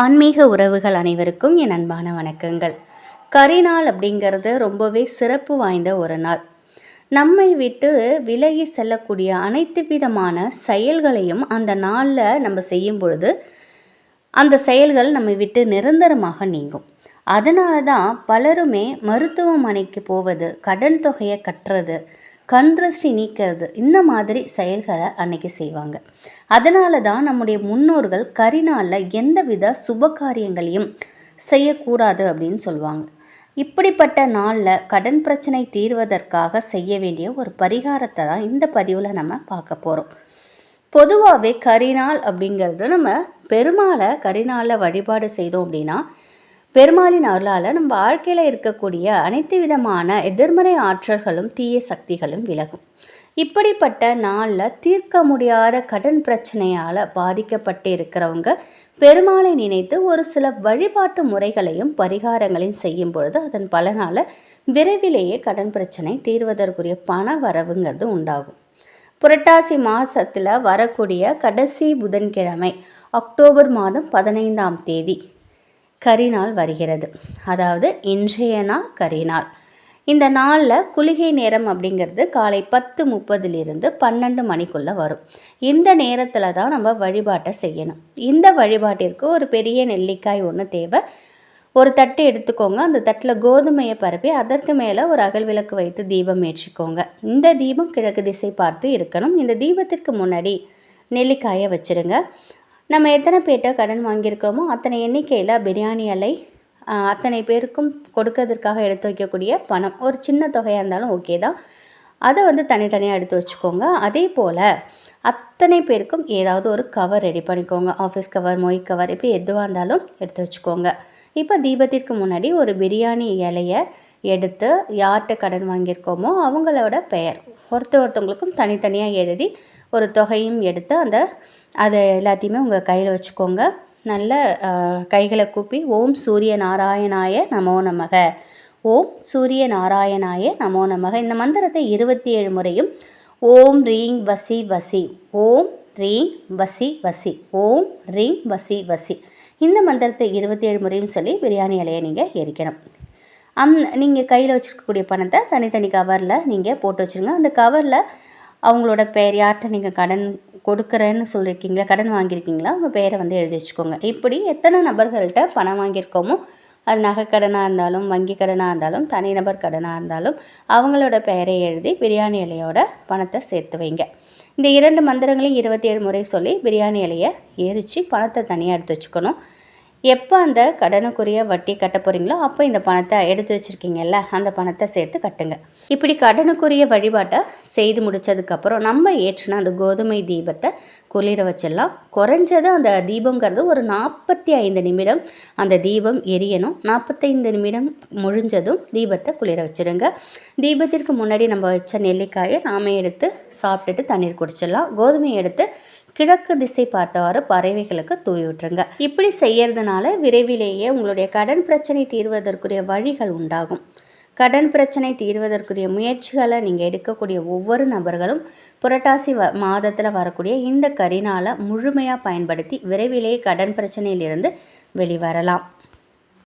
ஆன்மீக உறவுகள் அனைவருக்கும் என் அன்பான வணக்கங்கள். கரிநாள் அப்படிங்கிறது ரொம்பவே சிறப்பு வாய்ந்த ஒரு நாள். நம்மை விட்டு விலகி செல்லக்கூடிய அனைத்து விதமான செயல்களையும் அந்த நாளில் நம்ம செய்யும் பொழுது அந்த செயல்கள் நம்மை விட்டு நிரந்தரமாக நீங்கும். அதனால தான் பலருமே மருத்துவமனைக்கு போவது கடன் தொகையை கட்டுறது கண் திருஷ்டி நீக்கிறது. இந்த மாதிரி செயல்களை அன்னைக்கு செய்வாங்க. அதனால தான் நம்முடைய முன்னோர்கள் கரிநாளில் எந்தவித சுப காரியங்களையும் செய்யக்கூடாது அப்படின்னு சொல்லுவாங்க. இப்படிப்பட்ட நாளில் கடன் பிரச்சனை தீர்வதற்காக செய்ய வேண்டிய ஒரு பரிகாரத்தை தான் இந்த பதிவில் நம்ம பார்க்க போகிறோம் பொதுவாகவே கரிநாள் அப்படிங்கிறது நம்ம பெருமாளை கரிநாளில் வழிபாடு செய்தோம் அப்படின்னா பெருமாளின் அருளால் நம்ம வாழ்க்கையில் இருக்கக்கூடிய அனைத்து விதமான எதிர்மறை ஆற்றல்களும் தீய சக்திகளும் விலகும். இப்படிப்பட்ட நாளில் தீர்க்க முடியாத கடன் பிரச்சனையால் பாதிக்கப்பட்டு இருக்கிறவங்க பெருமாளை நினைத்து ஒரு சில வழிபாட்டு முறைகளையும் பரிகாரங்களையும் செய்யும் பொழுது அதன் பலனால் விரைவிலேயே கடன் பிரச்சனை தீர்வதற்குரிய பண வரவுங்கிறது உண்டாகும். புரட்டாசி மாதத்தில் வரக்கூடிய கடைசி புதன்கிழமை அக்டோபர் மாதம் பதினைந்தாம் தேதி. கரிநாள் வருகிறது. அதாவது இன்றைய நாள் கரிநாள். இந்த நாளில் குளிகை நேரம் அப்படிங்கிறது காலை பத்து முப்பதுலேருந்து பன்னெண்டு மணிக்குள்ளே வரும். இந்த நேரத்தில் தான் நம்ம வழிபாட்டை செய்யணும். இந்த வழிபாட்டிற்கு ஒரு பெரிய நெல்லிக்காய் ஒன்று தேவை. ஒரு தட்டு எடுத்துக்கோங்க. அந்த தட்டில் கோதுமையை பரப்பி அதற்கு மேலே ஒரு அகல் விளக்கு வைத்து தீபம் ஏற்றிக்கோங்க. இந்த தீபம் கிழக்கு திசை பார்த்து இருக்கணும். இந்த தீபத்திற்கு முன்னாடி நெல்லிக்காயை வச்சுருங்க. நம்ம எத்தனை பேர்கிட்ட கடன் வாங்கியிருக்கோமோ அத்தனை எண்ணிக்கையில் பிரியாணி அலை அத்தனை பேருக்கும் கொடுக்கறதுக்காக எடுத்து வைக்கக்கூடிய பணம். ஒரு சின்ன தொகையாக இருந்தாலும் ஓகே தான். அதை வந்து தனித்தனியாக எடுத்து வச்சுக்கோங்க. அதே போல் அத்தனை பேருக்கும் ஏதாவது ஒரு கவர் ரெடி பண்ணிக்கோங்க. ஆஃபீஸ் கவர் மொய் கவர் இப்படி எதுவாக இருந்தாலும் எடுத்து வச்சுக்கோங்க. இப்போ தீபத்திற்கு முன்னாடி ஒரு பிரியாணி இலையை எடுத்து யார்கிட்ட கடன் வாங்கியிருக்கோமோ அவங்களோட பெயர். ஒருத்த ஒருத்தவங்களுக்கும் தனித்தனியாக எழுதி ஒரு தொகையும் எடுத்து அந்த அதை எல்லாத்தையுமே உங்கள் கையில் வச்சுக்கோங்க. நல்ல கைகளை கூப்பி ஓம் சூரிய நாராயணாய நமோ நமக. ஓம் சூரிய நாராயணாய நமோ நமக. இந்த மந்திரத்தை இருபத்தி ஏழு முறையும் ஓம் ரீங் வசி வசி ஓம் ரீங் வசி வசி ஓம் ரீங் வசி வசி. இந்த மந்திரத்தை இருபத்தி ஏழு முறையும் சொல்லி பிரியாணி இலையை நீங்கள் எரிக்கணும். அந் நீங்கள் கையில் வச்சுருக்கக்கூடிய பணத்தை தனித்தனி கவரில் நீங்கள் போட்டு வச்சுருங்க. அந்த கவரில் அவங்களோட பெயர் யார்கிட்ட நீங்கள் கடன் கொடுக்குறேன்னு சொல்லியிருக்கீங்களா கடன் வாங்கியிருக்கீங்களா உங்கள் பேரை வந்து எழுதி வச்சுக்கோங்க. இப்படி எத்தனை நபர்கள்ட்ட பணம் வாங்கியிருக்கோமோ அது நகைக்கடனாக இருந்தாலும் வங்கி கடனாக இருந்தாலும் தனிநபர் கடனாக இருந்தாலும் அவங்களோட பெயரை எழுதி பிரியாணி இலையோட பணத்தை சேர்த்து வைங்க. இந்த இரண்டு மந்திரங்களையும் இருபத்தி ஏழு முறை சொல்லி பிரியாணி இலையை எரித்து பணத்தை தனியாக எடுத்து வச்சுக்கணும். எப்போ அந்த கடனுக்குரிய வட்டி கட்ட போகிறீங்களோ அப்போ இந்த பணத்தை எடுத்து வச்சுருக்கீங்கல்ல அந்த பணத்தை சேர்த்து கட்டுங்க. இப்படி கடனுக்குரிய வழிபாட்டை செய்து முடித்ததுக்கப்புறம் நம்ம ஏற்றின அந்த கோதுமை தீபத்தை குளிர வச்சிடலாம். குறைஞ்சது அந்த தீபங்கிறது ஒரு நாற்பத்தி ஐந்து நிமிடம் அந்த தீபம் எரியணும். நாற்பத்தைந்து நிமிடம் முழிஞ்சதும் தீபத்தை குளிர வச்சுருங்க தீபத்திற்கு முன்னாடி நம்ம வச்ச நெல்லிக்காயை நாம எடுத்து சாப்பிட்டுட்டு தண்ணீர் குடிச்சிடலாம். கோதுமையை எடுத்து கிழக்கு திசை பார்த்தவாறு பறவைகளுக்கு தூவி இப்படி செய்யறதுனால விரைவிலேயே உங்களுடைய கடன் பிரச்சனை தீர்வதற்குரிய வழிகள் உண்டாகும். கடன் பிரச்சனை தீர்வதற்குரிய முயற்சிகளை நீங்கள் எடுக்கக்கூடிய ஒவ்வொரு நபர்களும் புரட்டாசி வ மாதத்தில் வரக்கூடிய இந்த கரிநாளை முழுமையாக பயன்படுத்தி விரைவிலேயே கடன் பிரச்சனையிலிருந்து வெளிவரலாம்.